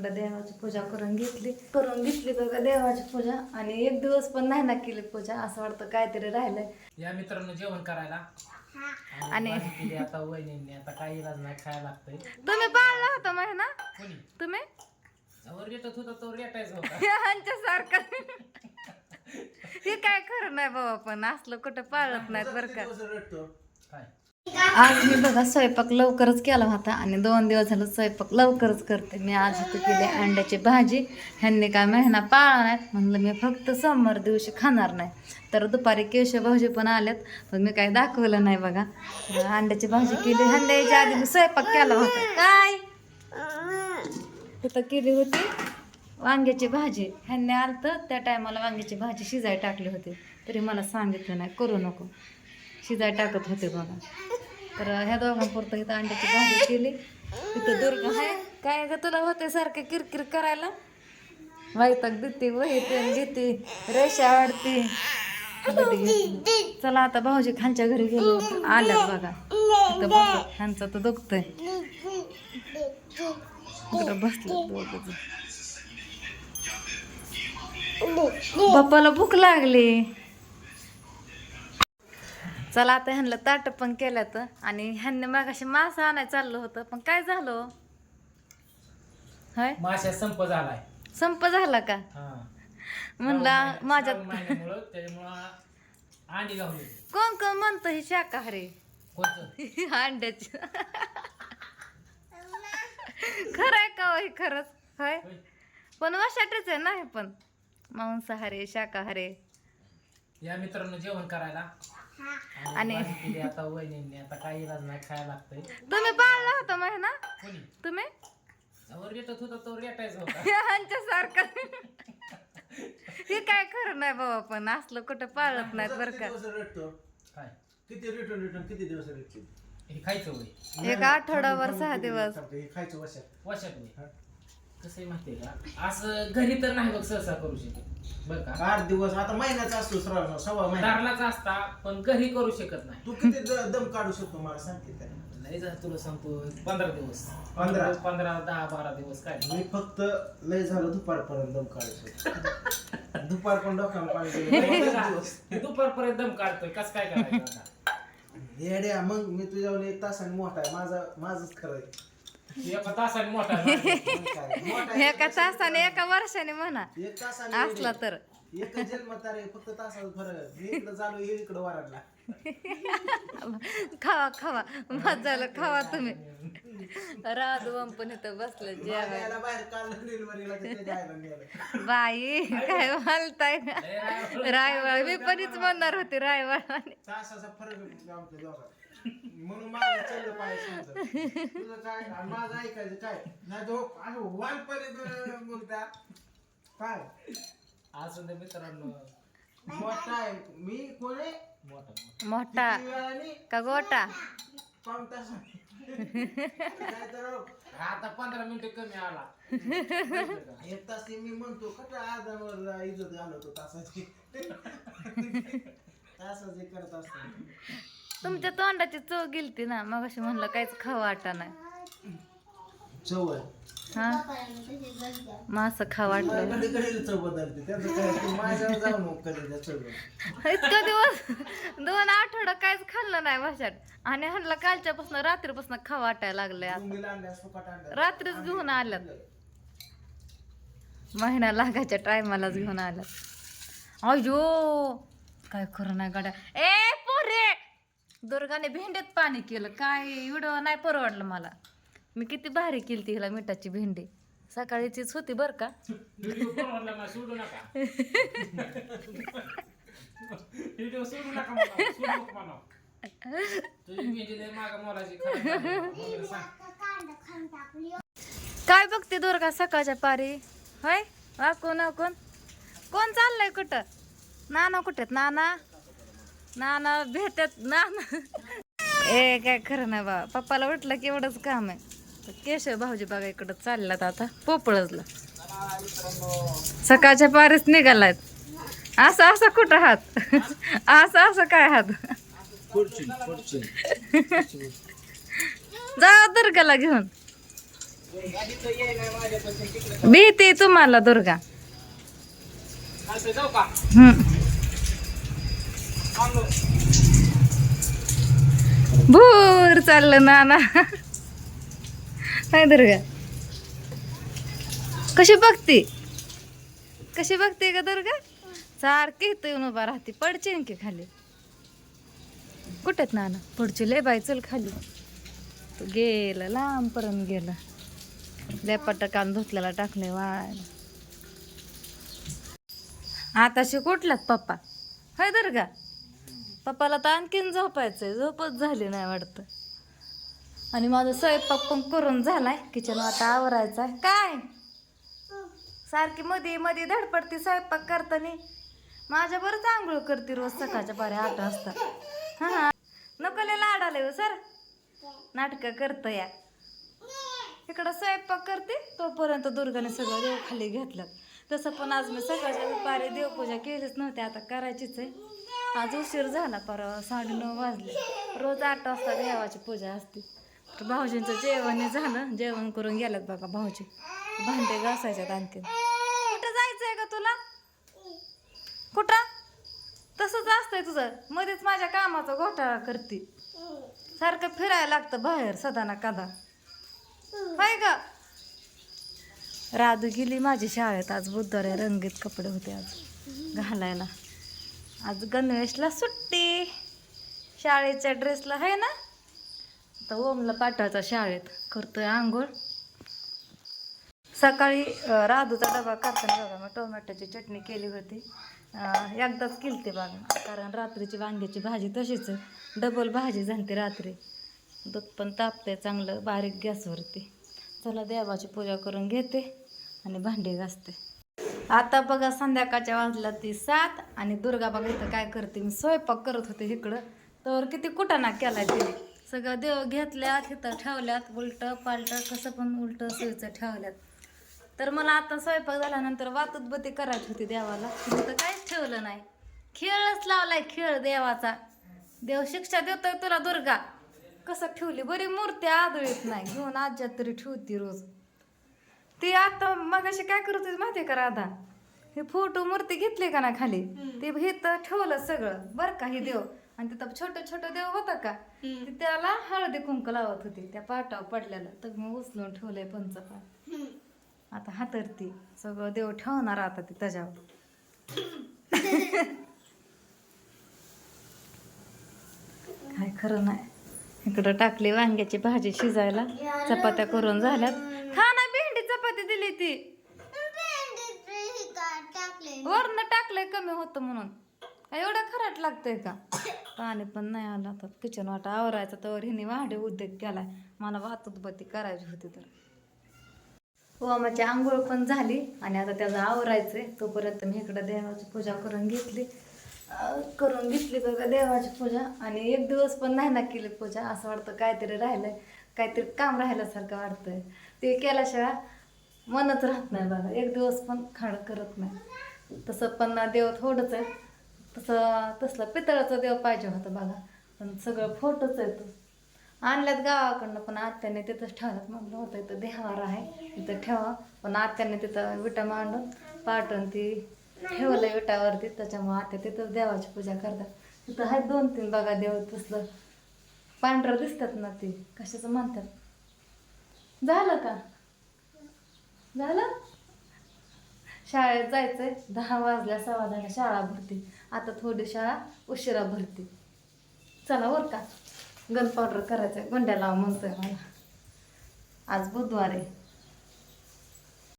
इकडे देवाची पूजा करून घेतली. करून घेतली बघा देवाची पूजा. आणि एक दिवस पण नाही ना केली पूजा असं वाटतं काहीतरी राहिलंय. या मित्रांनो जेवण करायला. आणि- आता वहिनींनी आता काही इलाज नाही खायला लागतंय. तुम्ही पाळला होता महिना? कोणी? तुम्ही? जवळ रेटत होता तो रेटायचा होता. ह्यांच्यासारखं हे काय खरं नाही बाबा पण असलं कुठं पाळत नाहीत बरं का. आज मी बघा स्वयंपाक लवकरच केला होता आणि दोन दिवस झालं स्वयंपाक लवकरच करते. मी आज इथं केली अंड्याची भाजी. ह्यांनी काय महिना पाळला नाहीत म्हणलं मी फक्त सोमवार दिवशी खाणार नाही. तर दुपारी केशव भाजी पण आल्यात पण मी काय दाखवलं नाही बघा. अंड्याची भाजी केली. ह्यांड्याच्या आधी मी स्वयंपाक केला होता. काय? तिथं केली होती वांग्याची भाजी. ह्यांनी आलतं. त्या टायमाला वांग्याची भाजी शिजाय टाकली होती. तरी मला सांगितलं नाही करू नको. शिजाय टाकत होते बघा. तर ह्या दोघांपुरतं इथं अंड्याची भाजी केली. तिथं दुर्ग आहे. काय ग तुला होते सारखं किरकिर करायला? वैताग देते वहीते घेते रेषा आडते घेते. चला आता भाऊजी खालच्या घरी गेलो. आल्यात बघा. तिथं बघा ह्यांचं तर दुखतंय. बसलं बाप्पाला भूक लागली. चला आता ह्यांना ताट पण केल्यात आणि ह्यांनी मागाशी मासा आणायला चाललं होतं पण काय झालं? होय? संप झालाय. संप झाला का? म्हणला माझ्या अंडी गावली कोण कोण म्हणतं ही शाकाहारी अंड्याची. खरं आहे का हो हे खरंच? होय? होय. पण वशाटच आहे ना हे पण. मांसाहारी शाकाहारी. या मित्रांनो जेवण करायला. आणि- आणि भाजी केली आता वहिनींनी आता काही इलाज नाही खायला लागतंय. तुम्ही पाळला होता महिना? कोणी? तुम्ही? जवळ रेटत होता तो रेटायचा होता. ह्यांच्यासारखं हे काय खरं नाही बाबा पण असलं कुठं पाळत नाहीत बरं का. काय? किती रिटर्न रिटर्न किती दिवस रिटर्न हे खायचं वय. एक आठवडाभर सहा दिवस. खायचं वर्षात वशात वय. कसं आहे माहितीये का? असं घरी तर नाही बघ सहसा करू शकत. बरं का? आठ दिवस आता महिन्याचा असतो श्रावण सव्वा महिना. दारलाच असता पण घरी करू शकत नाही. तू किती द- दम काढू शकतो मला सांगते काय लय झालं तुला सांगतो पंधरा दिवस. पंधरा? पंधरा दहा बारा दिवस काय? मी फक्त लय झालं दुपारपर्यंत दम काढू शकतो. दुपार पण डोक्याला पाणी गेलं. दोन दिवस दुपारपर्यंत दम काढतोय कस काय करायचं आता? येड्या मग मी तुझ्यावर एक तासाने मोठा आहे माझा माझंच खरं आहे. एका तासाने मोठा. एका तासाने एका वर्षाने म्हणा एक तासाने असला. तर एक जन्म तारे फक्त तासाचा फरक आहे. मी इकडं चालू हे इकडं वराडला खावा खावा मग झालं खावा तुम्ही राधवम पण इथं बसलं जेवायला यायला बाहेर काल डिलिव्हरीला तिथे जायला नेलं. बाई काय राय- रायवाळ मी पणच म्हणणार होते रायवाळ तासाचा फरक आहे आमच्या दोघात म्हणून माझं चाललं पाहिजे समजा. तुझं काय आणि माझं ऐकायचं काय? नाही तो असं वानपर्यंत बोलता. काय? असं ते मित्रांनो. मोठा आहे. मी कोण आहे? मोठा. मोठा. किती वेळाने? का गोटा पाऊण तर आता पंधरा मिनिटं कमी आला. एक तास मी म्हणतो खट आजांवर इज्जत घालवतो तासाची. तासाचे करत असतो. तुमच्या तोंडाची चव गेलती ना मग अशी म्हणलं काहीच खावं वाटा नाही चव हा मासं खा वाटलं. कधी कधी चव बदलते. त्याचं काय तू माझ्यावर जाऊ नको कधी त्या चव इतका दिवस दोन आठवडं काहीच खाल्लं नाही भाषात आणि ह्यांना कालच्यापासून रात्रीपासून खा वाटायला लागलंय आता. मुंगीला आणल्यास फुकट आणल्यास. रात्रीच घेऊन आल्यात. महिना लागायच्या टायमालाच घेऊन आल्यात. अयो काय खरं नाही गाड्या. ए दुर्गाने भेंडीत पाणी केलं. काय एवढं नाही परवडलं मला. मी किती भारी केली ती हिला मिठाची भेंडी. सकाळीचीच होती बरं का? काय बघते दुर्गा सकाळच्या पारी? होय? वाकून वाकून कोण? चाललंय कुठं? नाना कुठे नाना? नाना भेटत नाना. ए काय खरं नाही बा. पप्पाला वाटलं की एवढंच काम आहे. केशव भाऊजी बघा इकडं चालल्यात आता. पोपळजला. सकाळच्या पारीच निघालायत. असं असं कुठं हात असं असं काय हात जा दुर्गाला घेऊन. भीती तुम्हाला दुर्गा. चालतंय जाऊ का? हम्म. भूर चाललं नाना. काय दुर्गा. कशी बघते? कशी बघते का दुर्गा? सारखी इथं येऊन उभा राहते. पडचीन की खाली. कुठेत नाना? पुढची लय बाय चल खाली. तो गेलं लांबपर्यंत गेलं. लेपाटा कान धुतल्याला टाकले वाय आताशी कुठलात पप्पा? होय दुर्गा? पप्पाला तर आणखीन झोपायचंय झोपच झाली नाही वाटतं. आणि माझा स्वयंपाक पण करून झालाय किचन आता आवरायचा आहे. काय? सारखी मध्ये मध्ये धडपडती स्वयंपाक करताना. माझ्या बरंच आंघोळ करते रोज सकाळच्या पारे आठ वाजता. हां नको लय लाड हो, सर. नाटकं करतं या. इकडं स्वयंपाक करते तोपर्यंत दुर्गाने सगळं खाली घेतलं. तसं पण आज मी सकाळच्या दुपारी देवपूजा केलीच नव्हती आता करायचीच आहे. आज उशीर झाला परवा साडेनऊ वाजले. रोज आठ वाजता देवाची पूजा असते. तर भाऊजींचं जेवणही झालं जेवण करून गेल्यात बघा भाऊजी. भांडे घासायच्यात आणखी कुठं जायचं आहे का तुला? कुठं? तसंच असतंय तुझं. मध्येच माझ्या कामाचा घोटाळा करते. सारखं फिरायला लागतं बाहेर सदा ना कदा. होय का राधू गेली माझी शाळेत. आज बुधवार आहे, रंगीत कपडे होते आज घालायला. आज गणवेशला सुट्टी. शाळेच्या ड्रेसला आहे ना? आता ओमला पाठवायचा शाळेत. करतोय आंघोळ. सकाळी राधूचा डबा करताना बघा मग टोमॅटोची चटणी केली होती. एकदाच केली ते बघा कारण रात्रीची वांग्याची भाजी तशीच आहे. डबल भाजी झाली रात्री. दूध पण तापते चांगलं. बारीक गॅसवरती. चला देवाची पूजा करून घेते. आणि भांडी घासते. आता बघा संध्याकाळच्या वाजल्या ती सात आणि दुर्गा बघा इथं काय करते मी स्वयंपाक करत होते इकडं. तर किती कुटाणा केला तिने. सगळं देव घेतल्यात इथं ठेवल्यात उलट पालट कसं पण उलट सोयीचं ठेवल्यात. तर मला आता स्वयंपाक झाल्यानंतर वातुतबती करायची होती देवाला. तिथं काहीच ठेवलं नाही. खेळच लावलाय खेळ देवाचा. देव शिक्षा देतोय तुला दुर्गा. कसं ठेवली? बरी मूर्ती आदळीत नाही. घेऊन आज्यात तरी ठेवती रोज. ती आता मगाशी काय करत होती माहितीये का राधा? हे फोटो मूर्ती घेतली का ना खाली? ते इथं ठेवलं सगळं बरं का हे देव? आणि तिथं छोटं छोटं देव होता का? ते त्याला हळदी कुंक लावत होती त्या पाटावर पडलेलं. तर मी उचलून ठेवलंय पंचपाळ आता हातरती सगळं देव ठेवणार आता ती त्याच्यावर. काय खरं नाही. इकडं टाकली वांग्याची भाजी शिजायला. चपात्या करून झाल्यात. भेंडी दिली ती? वरनं टाकलंय कमी होतं म्हणून. एवढं खराट लागतंय का? पाणी पण नाही आलं तर किचन वाटा आवरायचा तर हिने वाढे उद्योग केलाय. मला वाहतूक बत्ती करायची होती तर. ओमाची आंघोळ पण झाली आणि आता त्याचं आवरायचंय. तोपर्यंत मी इकडं देवाची पूजा करून घेतली. करून घेतली बघा देवाची पूजा. आणि एक दिवस पण नाही ना केली पूजा. असं वाटतं काहीतरी राहिलंय. काहीतरी काम राहिल्यासारखं वाटतंय. ते केल्याशिवाय मनच राहत नाही बघा. एक दिवस पण खाड करत नाही. तसं पण देव थोडंच आहे. तसं तसलं पितळाचा देव पाहिजे होता बघा. पण सगळं फोटोच आहे तो. आणल्यात गावाकडनं पण आत्याने तिथंच ठेवल्यात म्हटलं होतं इथं देहावर आहे. तिथं ठेवा. पण आत्याने तिथं विटा मांडून पाठवून ती ठेवलं विटावरती. त्याच्यामुळे आत्या तिथंच देवाची पूजा करतात. तिथं आहेत दोन तीन बघा देव तसलं. पांढरं दिसतात ना ते. कशाचं म्हणतात? झालं का? झालं? शाळेत जायचंय. दहा वाजल्या सव्वा दहाला शाळा भरते. आता थोडी शाळा उशिरा भरते. चला वर का? गन पावडर करायचंय. गुंड्या लाव म्हणतोय मला. आज बुधवार आहे.